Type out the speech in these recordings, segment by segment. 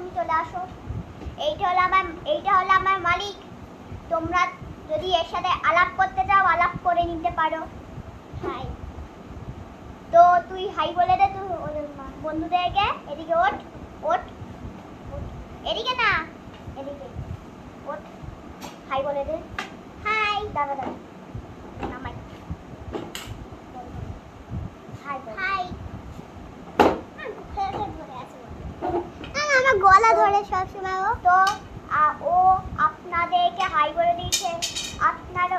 তুমি চলে আসো। এইটা হলো আমার, এইটা হলো আমার মালিক। তোমরা যদি এর সাথে আলাপ করতে চাও, আলাপ করে নিতে পারো। হাই। তো তুই হাই বলে দে তুই বন্ধুদেরকে। এদিকে ওঠ ওঠ। এদিকে না, এদিকে। ওঠ, হাই বলে দে। হাই। দাদা দাদা নামাই হাই হাই আমার গলা ধরে সবসময় তো ও আপনাদেরকে হাই বলে দিয়েছে। আপনারা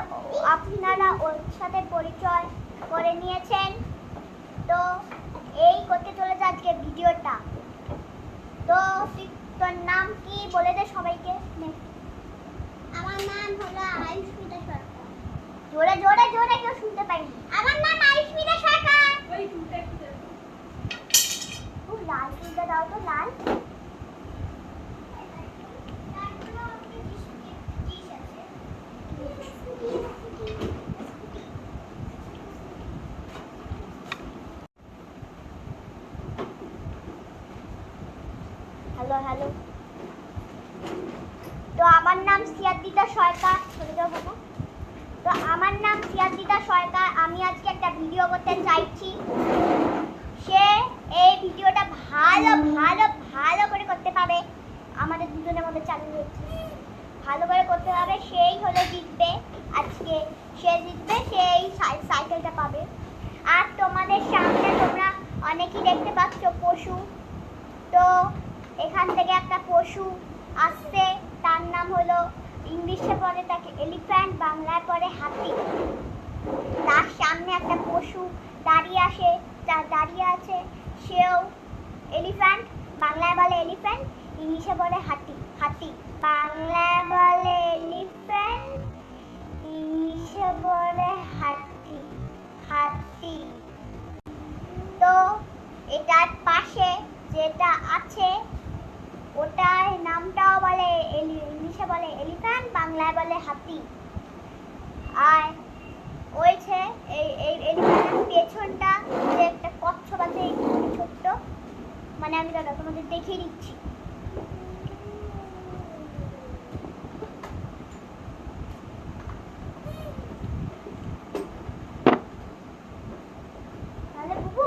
আপনারা ওর সাথে পরিচয় করে নিয়েছেন। তো এই করতে চলেছে আজকে ভিডিওটা। তো তোর নাম কি বলে দে সবাইকে। আমার নাম হলো আয়ুষ্মিতা সরকার। জোরে জোরে জোরে কেউ শুনতে পাইনি আমার নাম আয়ুষ্মিতা সরকার। লাল চুলটা দাও তো লাল। আমার নাম সিয়াদিতা সরকার চলে যাও বাবা তো আমার নাম সিয়াদিতা সরকার, আমি আজকে একটা ভিডিও করতে চাইছি। সে এই ভিডিওটা ভালো ভালো ভালো করে করতে পারবে আমাদের দুজনের মধ্যে চালু হয়েছে। ভালো করে করতে পারবে, সেই হলো জিতবে আজকে। সে জিতবে, সাই- সাইকেলটা পাবে। আর তোমাদের সামনে তোমরা অনেকেই দেখতে পাচ্ছ পশু। তো এখান থেকে একটা পশু আসছে। তার নাম হলো ইংলিশে পড়ে তাকে এলিফ্যান্ট, বাংলায় পড়ে হাতি। তার সামনে একটা পশু দাঁড়িয়ে আসে দাঁড়িয়ে আছে, সেও এলিফ্যান্ট, বাংলায় বলে এলিফ্যান্ট, ইংলিশে বলে হাতি হাতি। বাংলায় বলে এলিফ্যান্ট, ইংলিশে বলে হাতি হাতি। তো এটার পাশে যেটা আছে নামটাও বলে ইংলিশে বলে এলিফ্যান্ট বাংলায় বলে হাতি। আর ওইছে এই এই এলিফ্যান্টের পেছনটা যে একটা কচ্ছপ আছে একটু ছোট্ট মানে আমি দাদা তোমাদের দেখিয়ে দিচ্ছি তাহলে বুবু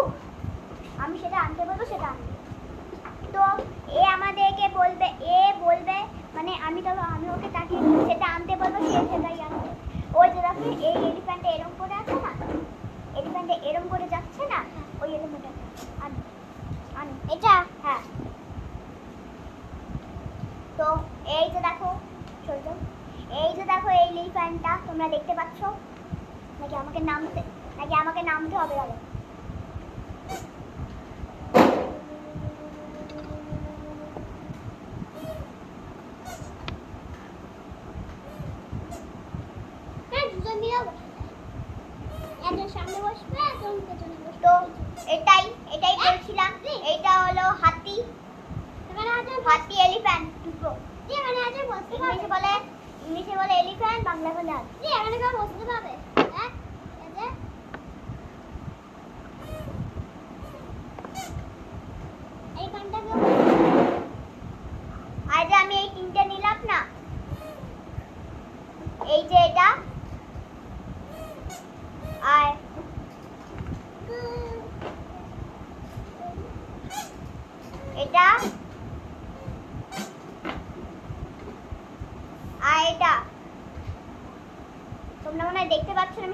আমি সেটা আনতে বলব সেটা আনবে তো এ আমাদেরকে বলবে এ বলবে মানে আমি তো আমি ওকে তাকে সেটা আনতে বলব সে সেটাই আনবে ওই যে দেখো এই এলিফ্যান্টে এরম করে আছে না এলিফ্যান্টে এরম করে যাচ্ছে না ওই এলিফ্যান্টে আন আন এটা হ্যাঁ তো এই যে দেখো চল এই যে দেখো এই এলিফ্যান্টটা তোমরা দেখতে পাচ্ছ? নাকি আমাকে নামতে নাকি আমাকে নামতে হবে হ্যাঁ তো এটাই এটাই বলছিলাম এইটা হলো হাতি। হাতি এলিফ্যান্ট দুটো এখানে আছে বসতে পারবে ইংলিশে বলে ইংলিশে বলে এলিফ্যান্ট বলে হাতি জি, এখানে কেউ বসতে যে আমি এই তিনটে নিলাম না। এই যে এটা। আর এটা আর এটা তোমরা মনে হয় দেখতে পাচ্ছ না আমি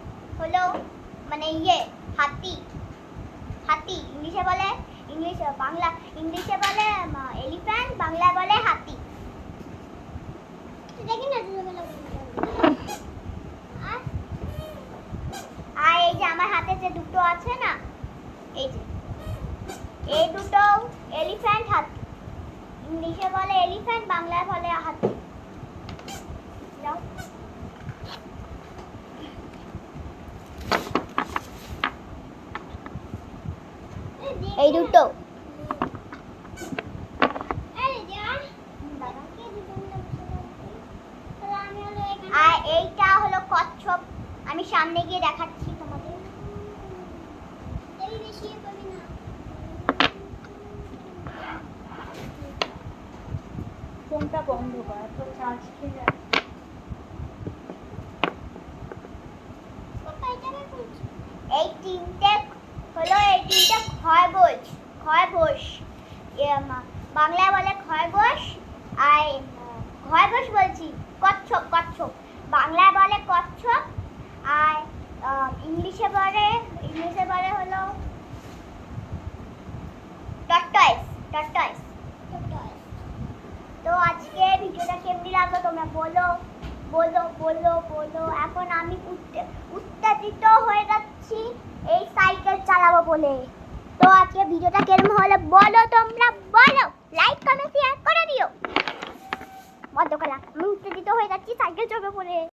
হলো মানে ইয়ে হাতি। হাতি, ইংলিশে বলে, ইংলিশ, বাংলা, ইংলিশে বলে এলিফ্যান্ট বাংলায় বলে হাতি। দেখি না আর এই যে আমার হাতে যে দুটো আছে না, এই যে, এই দুটো এলিফ্যান্ট হাতি। ইংলিশে বলে এলিফ্যান্ট বাংলায় বলে হাতি যাও এই দুটো। আরে এইটা হলো কচ্ছপ। আমি সামনে গিয়ে দেখাচ্ছি তোমাদের। ফোনটা বন্ধ কর তো চার্জ খেয়ে যায় পাপা এটা আমি করছি এই তিনটে হলো এই তিনটে খরগোশ খরগোশ। এ, বাংলায় বলে খরগোশ আর খরগোশ বলছি কচ্ছপ কচ্ছপ। বাংলায় বলে কচ্ছপ আর ইংলিশে বলে ইংলিশে বলে হলো টর্টয়েস টর্টয়েস তো আজকে ভিডিওটা কেমনি লাগল তোমরা বলো বলো বলো বলো। এখন আমি উত্তে- উত্তেজিত হয়ে যাচ্ছি এই সাইকেল চালাবো বলে। তো আজকে ভিডিওটা কেমন হলো বলো তোমরা, বলো। লাইক কমেন্ট শেয়ার করে দিও। মধ্যকালা আমি উত্তেজিত হয়ে যাচ্ছি সাইকেল চলবে বলে।